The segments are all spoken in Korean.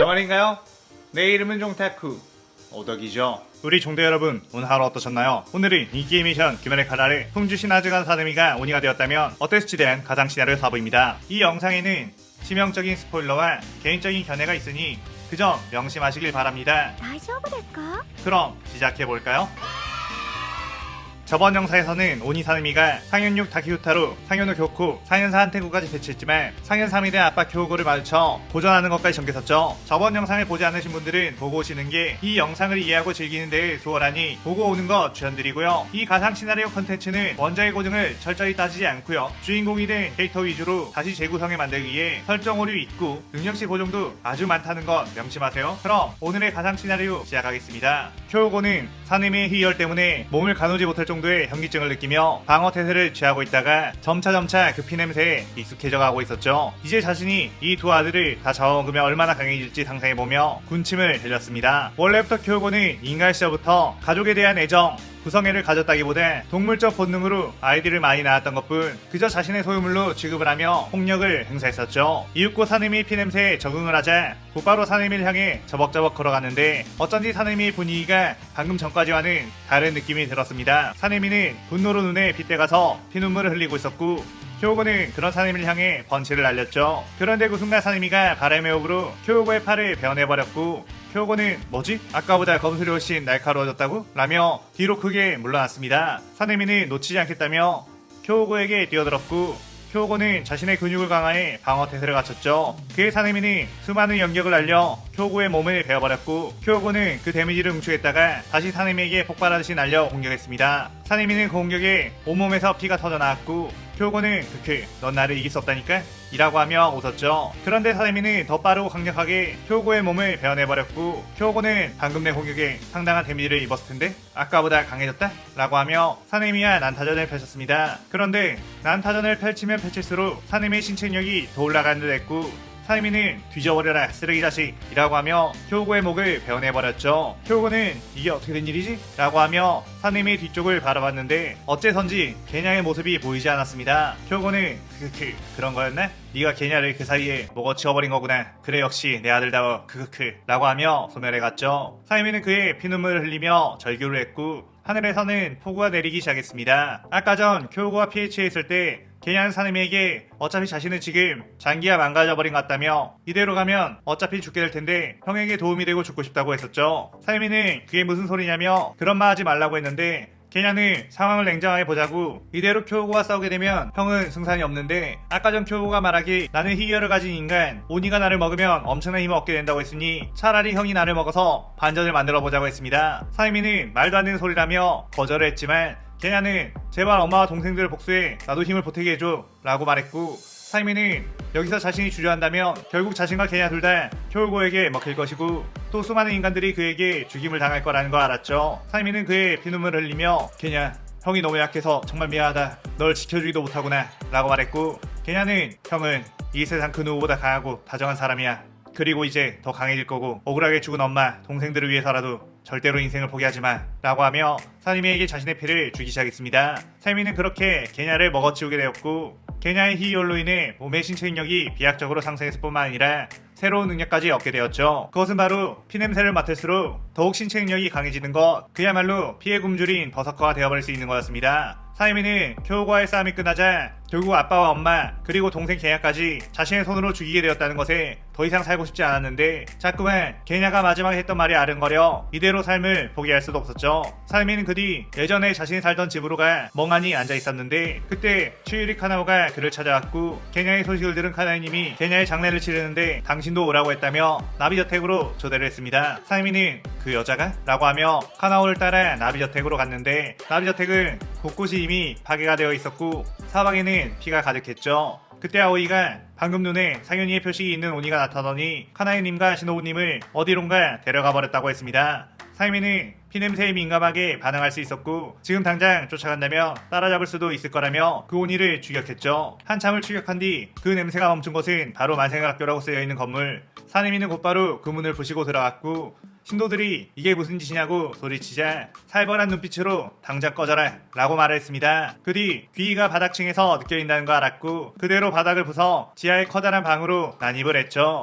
정말인가요? 내 이름은 종타쿠 오덕이죠 우리 종대 여러분 오늘 하루 어떠셨나요? 오늘은 인기 미션 규면의 카라를 풍주신 아즈간 사드미가 온이가 되었다면 어땠을지 대한 가상 시나리오 4부입니다 이 영상에는 치명적인 스포일러와 개인적인 견해가 있으니 그 점 명심하시길 바랍니다 大丈夫ですか 그럼 시작해볼까요? 저번 영상에서는 오니 사느미가 상현육 다키우타로 상현우 교쿠, 상현사 한테구까지 배치했지만 상현 3위대 아빠 교우고를 마주쳐 도전하는 것까지 전개했었죠. 저번 영상을 보지 않으신 분들은 보고 오시는 게 이 영상을 이해하고 즐기는 데 수월하니 보고 오는 거 추천드리고요. 이 가상 시나리오 컨텐츠는 원작의 고증을 철저히 따지지 않고요. 주인공이 된 캐릭터 위주로 다시 재구성해 만들기 위해 설정 오류 있고 능력치 고정도 아주 많다는 것 명심하세요. 그럼 오늘의 가상 시나리오 시작하겠습니다. 교우고는 사내미의 희열 때문에 몸을 가누지 못할 정도 의 현기증을 느끼며 방어 태세를 취하고 있다가 점차점차 그 피냄새에 익숙해져 가고 있었죠. 이제 자신이 이 두 아들을 다 잡아먹으면 얼마나 강해질지 상상해보며 군침을 흘렸습니다. 원래부터 교우고는 인간 시절부터 가족에 대한 애정, 구성애를 가졌다기보다 동물적 본능으로 아이들을 많이 낳았던 것뿐 그저 자신의 소유물로 취급을 하며 폭력을 행사했었죠. 이윽고 사내미 피냄새에 적응을 하자 곧바로 사내미를 향해 저벅저벅 걸어갔는데 어쩐지 사내미의 분위기가 방금 전까지와는 다른 느낌이 들었습니다. 사내미는 분노로 눈에 빗대가서 피눈물을 흘리고 있었고 교우고는 그런 사내미를 향해 번치를 날렸죠. 그런데 그 순간 사내미가 바람의 호흡으로 교우고의 팔을 베어내버렸고 교우고는 뭐지? 아까보다 검술이 훨씬 날카로워졌다고? 라며 뒤로 크게 물러났습니다. 사내미는 놓치지 않겠다며 교우고에게 뛰어들었고 교우고는 자신의 근육을 강화해 방어 태세를 갖췄죠. 그의 사내미는 수많은 연격을 날려 교우고의 몸을 베어버렸고 교우고는 그 데미지를 응축했다가 다시 사내미에게 폭발하듯이 날려 공격했습니다. 사내미는 그 공격에 온몸에서 피가 터져나왔고 교우고는 크크 넌 나를 이길 수 없다니까? 이라고 하며 웃었죠. 그런데 사내미는 더 빠르고 강력하게 교우고의 몸을 베어내버렸고 교우고는 방금 내 공격에 상당한 데미지를 입었을 텐데 아까보다 강해졌다? 라고 하며 사내미와 난타전을 펼쳤습니다. 그런데 난타전을 펼치면 펼칠수록 사내미의 신체력이 더 올라가는 듯 했고 사이미는 뒤져버려라 쓰레기 자식이라고 하며 효고의 목을 베어내버렸죠. 효고는 이게 어떻게 된 일이지? 라고 하며 사내미 뒤쪽을 바라봤는데 어째선지 개냐의 모습이 보이지 않았습니다. 효고는 크크크 그런 거였나? 네가 개냐를 그 사이에 먹어 치워버린 거구나. 그래 역시 내 아들다워 크크크 라고 하며 소멸해갔죠. 사이미는 그의 피눈물을 흘리며 절규를 했고 하늘에서는 폭우가 내리기 시작했습니다. 아까 전 PH에 있을 때 개냐는 사내미에게 어차피 자신은 지금 장기가 망가져버린 것 같다며 이대로 가면 어차피 죽게 될 텐데 형에게 도움이 되고 죽고 싶다고 했었죠. 사내미는 그게 무슨 소리냐며 그런 말 하지 말라고 했는데 개냐는 상황을 냉정하게 보자고 이대로 쿄고와 싸우게 되면 형은 승산이 없는데 아까 전 쿄고가 말하기 나는 희열을 가진 인간 오니가 나를 먹으면 엄청난 힘을 얻게 된다고 했으니 차라리 형이 나를 먹어서 반전을 만들어 보자고 했습니다. 사이미는 말도 안 되는 소리라며 거절을 했지만 개냐는 제발 엄마와 동생들을 복수해 나도 힘을 보태게 해줘 라고 말했고 사이미는 여기서 자신이 주저한다면 결국 자신과 개냐 둘다 쿄고에게 먹힐 것이고 또 수많은 인간들이 그에게 죽임을 당할 거라는 걸 알았죠. 사이미는 그의 피눈물을 흘리며 개냐 형이 너무 약해서 정말 미안하다. 널 지켜주기도 못하구나 라고 말했고 개냐는 형은 이 세상 그 누구보다 강하고 다정한 사람이야. 그리고 이제 더 강해질 거고 억울하게 죽은 엄마 동생들을 위해서라도 절대로 인생을 포기하지 마 라고 하며 사이미에게 자신의 피를 주기 시작했습니다. 사이미는 그렇게 개냐를 먹어치우게 되었고 개냐의 희열로 인해 몸의 신체 능력이 비약적으로 상승했을 뿐만 아니라 새로운 능력까지 얻게 되었죠. 그것은 바로 피냄새를 맡을수록 더욱 신체 능력이 강해지는 것, 그야말로 피해 굶주린 버서커가 되어버릴 수 있는 거였습니다. 사이미는 교우과의 싸움이 끝나자 결국 아빠와 엄마 그리고 동생 개냐까지 자신의 손으로 죽이게 되었다는 것에 더 이상 살고 싶지 않았는데 자꾸만 개냐가 마지막에 했던 말이 아른거려 이대로 삶을 포기할 수도 없었죠. 사이미는 그 뒤 예전에 자신이 살던 집으로 가 멍하니 앉아 있었는데 그때 추유리 카나오가 그를 찾아왔고 개냐의 소식을 들은 카나이님이 개냐의 장례를 치르는데 당신 도 오라고 했다며 나비 저택으로 초대를 했습니다. 사이미는 그 여자가? 라고 하며 카나오를 따라 나비 저택으로 갔는데 나비 저택은 곳곳이 이미 파괴가 되어 있었고 사방에는 피가 가득했죠. 그때 아오이가 방금 눈에 상현이의 표식이 있는 오니가 나타나더니 카나이님과 신호우님을 어디론가 데려가 버렸다고 했습니다. 사이미는 피냄새에 민감하게 반응할 수 있었고 지금 당장 쫓아간다며 따라잡을 수도 있을 거라며 그 오니를 추격했죠. 한참을 추격한 뒤 그 냄새가 멈춘 곳은 바로 만생학교라고 쓰여있는 건물. 사내미는 곧바로 그 문을 부시고 들어갔고 신도들이 이게 무슨 짓이냐고 소리치자 살벌한 눈빛으로 당장 꺼져라 라고 말했습니다. 그 뒤 귀가 바닥층에서 느껴진다는 거 알았고 그대로 바닥을 부서 지하의 커다란 방으로 난입을 했죠.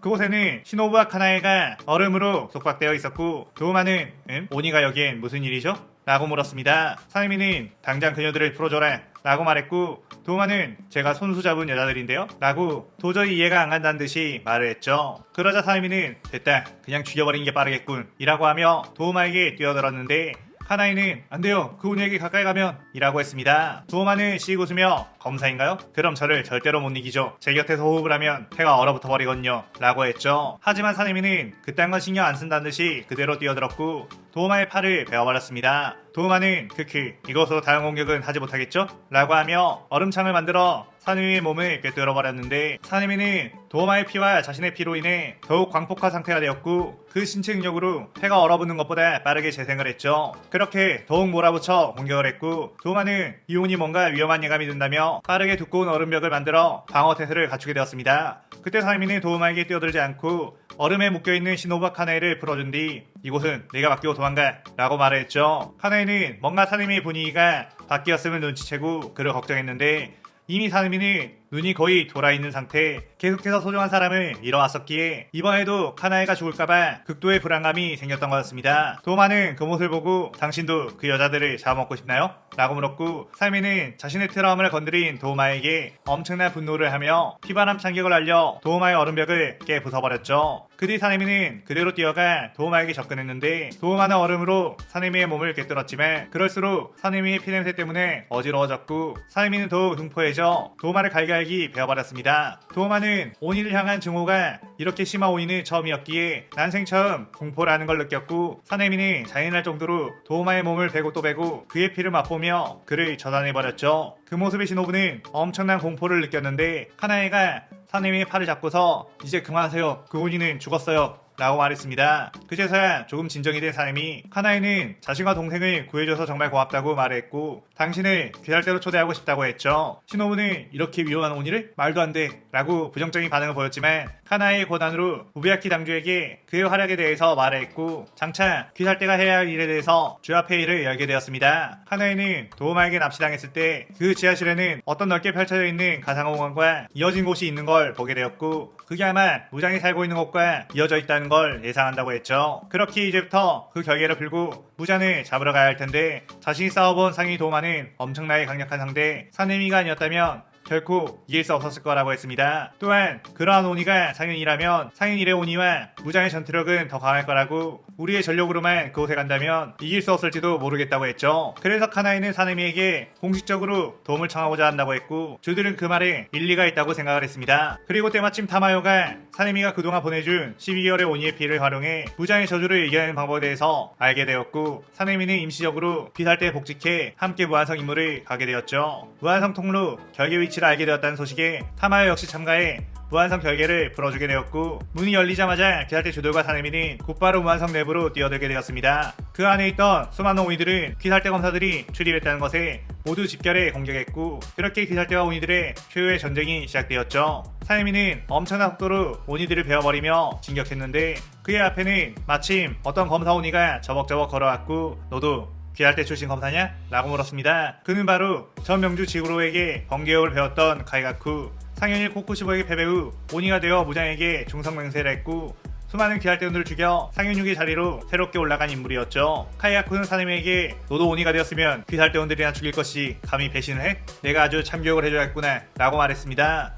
그곳에는 시노부와 카나에가 얼음으로 속박되어 있었고 도우마는 음? 오니가 여기엔 무슨 일이죠? 라고 물었습니다. 사이미는 당장 그녀들을 풀어줘라 라고 말했고 도우마는 제가 손수 잡은 여자들인데요? 라고 도저히 이해가 안 간다는 듯이 말을 했죠. 그러자 사이미는 됐다 그냥 죽여버리는 게 빠르겠군 이라고 하며 도우마에게 뛰어들었는데 카나이는 안 돼요. 그 운에게 가까이 가면 이라고 했습니다. 도우마는 씩 웃으며 검사인가요? 그럼 저를 절대로 못 이기죠. 제 곁에서 호흡을 하면 폐가 얼어붙어 버리거든요. 라고 했죠. 하지만 사내미는 그딴 건 신경 안 쓴다는 듯이 그대로 뛰어들었고 도우마의 팔을 베어버렸습니다. 도우마는 크크 이것으로 다른 공격은 하지 못하겠죠? 라고 하며 얼음창을 만들어 사내미의 몸을 꿰뚫어 버렸는데 사내미는 도우마의 피와 자신의 피로 인해 더욱 광폭화 상태가 되었고 그 신체 능력으로 폐가 얼어붙는 것보다 빠르게 재생을 했죠. 그렇게 더욱 몰아붙여 공격을 했고 도우마는 이온이 뭔가 위험한 예감이 든다며 빠르게 두꺼운 얼음벽을 만들어 방어 태세를 갖추게 되었습니다. 그때 사내미는 도우마에게 뛰어들지 않고 얼음에 묶여있는 시노바 카나이를 풀어준 뒤 이곳은 내가 맡기고 도망가 라고 말을 했죠. 카나이는 뭔가 사내미의 분위기가 바뀌었음을 눈치채고 그를 걱정했는데 이미 사내미는 눈이 거의 돌아있는 상태 계속해서 소중한 사람을 잃어왔었기에 이번에도 카나이가 죽을까봐 극도의 불안감이 생겼던 것같습니다 도마는 그 모습을 보고 당신도 그 여자들을 잡아먹고 싶나요? 라고 물었고 사미는 자신의 트라우마를 건드린 도마에게 엄청난 분노를 하며 피바람 참격을 알려 도마의 얼음벽을 깨 부숴버렸죠. 그 뒤 사네미는 그대로 뛰어가 도마에게 접근했는데 도마는 얼음으로 사네미의 몸을 꿰뚫었지만 그럴수록 사네미의 피냄새 때문에 어지러워졌고 사네미는 더욱 흉포해져 도마를 갈 갈기 베어버렸습니다. 도마는 오니를 향한 증오가 이렇게 심한 오니는 처음이었기에 난생 처음 공포라는 걸 느꼈고 사네미는 잔인할 정도로 도마의 몸을 베고 또 베고 그의 피를 맛보며 그를 저단해버렸죠. 그 모습의 신호부는 엄청난 공포를 느꼈는데 카나에가 사내미의 팔을 잡고서 이제 그만하세요. 그 혼이는 죽었어요. 라고 말했습니다. 그제서야 조금 진정이 된 사람이 카나이는 자신과 동생을 구해줘서 정말 고맙다고 말했고 당신을 귀살대로 초대하고 싶다고 했죠. 신호부는 이렇게 위험한 오니를 말도 안 돼. 라고 부정적인 반응을 보였지만 카나이의 고난으로 우비아키 당주에게 그의 활약에 대해서 말했고 장차 귀살대가 해야 할 일에 대해서 주합회의를 열게 되었습니다. 카나이는 도우마에게 납치당했을 때 그 지하실에는 어떤 넓게 펼쳐져 있는 가상공간과 이어진 곳이 있는 걸 보게 되었고 그게 아마 무장이 살고 있는 곳과 이어져 있다는 걸 예상한다고 했죠. 그렇게 이제부터 그 결계를 풀고 무장을 잡으러 가야 할 텐데 자신이 싸워본 상위 도마는 엄청나게 강력한 상대 사내미가 아니었다면 결코 이길 수 없었을 거라고 했습니다. 또한 그러한 오니가 상윤이라면 상윤 1의 오니와 무장의 전투력은 더 강할 거라고 우리의 전력으로만 그곳에 간다면 이길 수 없을지도 모르겠다고 했죠. 그래서 카나이는 사네미에게 공식적으로 도움을 청하고자 한다고 했고 저들은 그 말에 일리가 있다고 생각을 했습니다. 그리고 때마침 타마요가 사네미가 그동안 보내준 12개월의 오니의 피를 활용해 무장의 저주를 이겨내는 방법에 대해서 알게 되었고 사네미는 임시적으로 비살대에 복직해 함께 무한성 임무를 가게 되었죠. 무한성 통로 결계 위치 를 알게 되었다는 소식에 타마요 역시 참가해 무한성 결계를 풀어주게 되었고 문이 열리자마자 기살대 주도가 사내미는 곧바로 무한성 내부로 뛰어들게 되었습니다. 그 안에 있던 수많은 오니들은 귀살대 검사들이 출입했다는 것에 모두 집결해 공격했고 그렇게 귀살대와 오니들의 최후의 전쟁이 시작되었죠. 사내미는 엄청난 속도로 오니들을 베어버리며 진격했는데 그의 앞에는 마침 어떤 검사 오니가 저벅저벅 걸어왔고 너도 귀할 때 출신 검사냐? 라고 물었습니다. 그는 바로 전 명주 지구로에게 번개업을 배웠던 카이가쿠 상현일 코쿠시보에게 패배 후 오니가 되어 무장에게 중성맹세를 했고 수많은 귀할대원들을 죽여 상윤육의 자리로 새롭게 올라간 인물이었죠. 카이아쿠는 사내미에게 너도 오니가 되었으면 귀할대원들이나 죽일 것이 감히 배신을 해? 내가 아주 참교육을 해줘야겠구나 라고 말했습니다.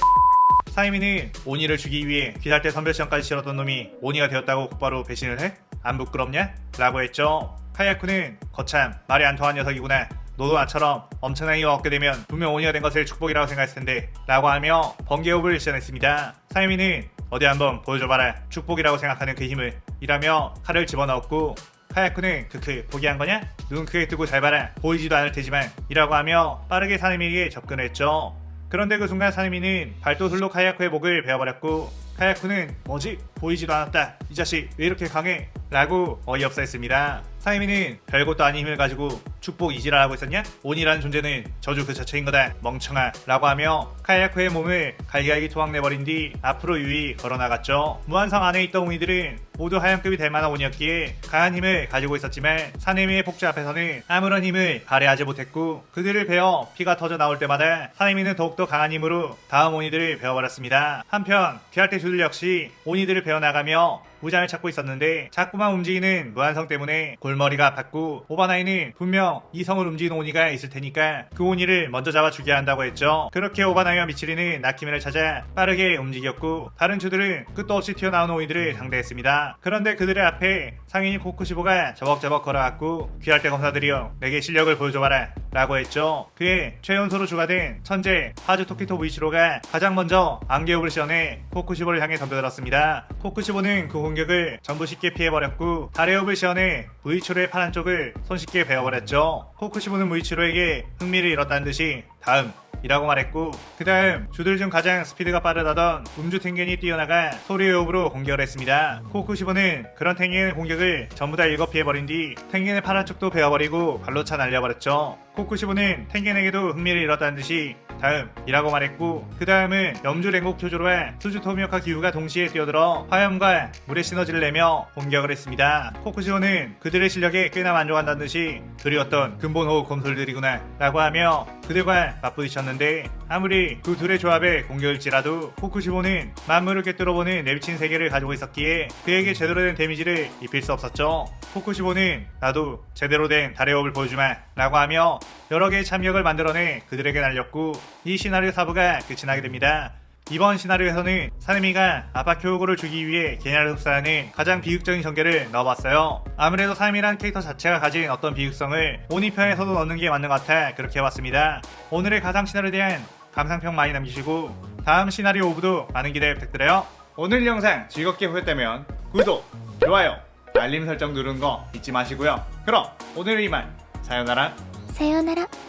사이미는 오니를 주기 위해 귀살대 선별시험까지 치렀던 놈이 오니가 되었다고 곧바로 배신을 해? 안 부끄럽냐? 라고 했죠. 카이아쿠는 거참 말이 안 통한 녀석이구나. 너도 나처럼 엄청난 힘을 얻게 되면 분명 오니가 된 것을 축복이라고 생각했을 텐데 라고 하며 번개호흡을 시전했습니다. 사이미는 어디 한번 보여줘봐라 축복이라고 생각하는 그 힘을 이라며 칼을 집어넣었고 카야쿠는 크크 포기한 거냐? 눈 크게 뜨고 잘 봐라 보이지도 않을 테지만 이라고 하며 빠르게 사내미에게 접근했죠. 그런데 그 순간 사내미는 발도술로 카야쿠의 목을 베어버렸고 카야쿠는 뭐지? 보이지도 않았다. 이 자식 왜 이렇게 강해? 라고 어이없어 했습니다. 사이미는 별것도 아닌 힘을 가지고 축복 이지랄 하고 있었냐? 온이라는 존재는 저주 그 자체인 거다 멍청아 라고 하며 카야코의 몸을 갈기갈기 토막내버린 뒤 앞으로 유이 걸어나갔죠 무한성 안에 있던 온이들은 모두 하얀급이 될 만한 온이었기에 강한 힘을 가지고 있었지만 사내미의 폭주 앞에서는 아무런 힘을 발휘하지 못했고 그들을 베어 피가 터져 나올 때마다 사내미는 더욱더 강한 힘으로 다음 온이들을 베어버렸습니다 한편 귀할 때 주들 역시 온이들을 베어나가며 무장을 찾고 있었는데 자꾸만 움직이는 무한성 때문에 골머리가 아팠고 오바나이는 분명 이성을 움직이는 오니가 있을 테니까 그 오니를 먼저 잡아 죽여야 한다고 했죠. 그렇게 오바나이와 미치리는 나키미를 찾아 빠르게 움직였고 다른 주들은 끝도 없이 튀어나오는 오니들을 상대했습니다. 그런데 그들의 앞에 상인이 코쿠시보가 저벅저벅 걸어왔고 귀할 때 검사들이여 내게 실력을 보여줘봐라 라고 했죠. 그의 최연소로 추가된 천재 하즈 토키토 무이치로가 가장 먼저 안개옥을 시원해 코쿠시보를 향해 덤벼들었습니다. 코쿠시보는 그 공격을 전부 쉽게 피해버렸고 다레옵을 시원해 무이치로의 파란 쪽을 손쉽게 베어버렸죠. 코쿠시보는 무이치로에게 흥미를 잃었다는 듯이 다음 이라고 말했고 그 다음 주들 중 가장 스피드가 빠르다던 음주 탱겐이 뛰어나가 소리의 호흡으로 공격을 했습니다. 코쿠시보는 그런 탱겐의 공격을 전부 다 읽어 피해버린 뒤 탱겐의 파란 쪽도 베어버리고 발로 차 날려버렸죠. 코쿠시보는 탱겐에게도 흥미를 잃었다는 듯이 다음 이라고 말했고 그 다음은 염주 랭곡 교조로와 수주 토미오카 기우가 동시에 뛰어들어 화염과 물의 시너지를 내며 공격을 했습니다. 코쿠시오는 그들의 실력에 꽤나 만족한다는 듯이 그리 어떤 근본 호흡 검솔들이구나 라고 하며 그들과 맞부딪혔는데 아무리 그 둘의 조합에 공격일지라도 코쿠시보는 만물을 꿰뚫어보는 내비친 세계를 가지고 있었기에 그에게 제대로 된 데미지를 입힐 수 없었죠. 코쿠시보는 나도 제대로 된 달의 호흡을 보여주마 라고 하며 여러 개의 참격을 만들어내 그들에게 날렸고 이 시나리오 4부가 끝이 나게 됩니다. 이번 시나리오에서는 사내미가 아빠 교우고를 주기 위해 개냐를 흡사하는 가장 비극적인 전개를 넣어봤어요. 아무래도 사내미란 캐릭터 자체가 가진 어떤 비극성을 오니편에서도 넣는 게 맞는 것 같아 그렇게 해봤습니다. 오늘의 가상 시나리오에 대한 감상평 많이 남기시고 다음 시나리오 5부도 많은 기대 부탁드려요. 오늘 영상 즐겁게 보셨다면 구독, 좋아요, 알림 설정 누르는 거 잊지 마시고요. 그럼 오늘은 이만 사요나라. さようなら。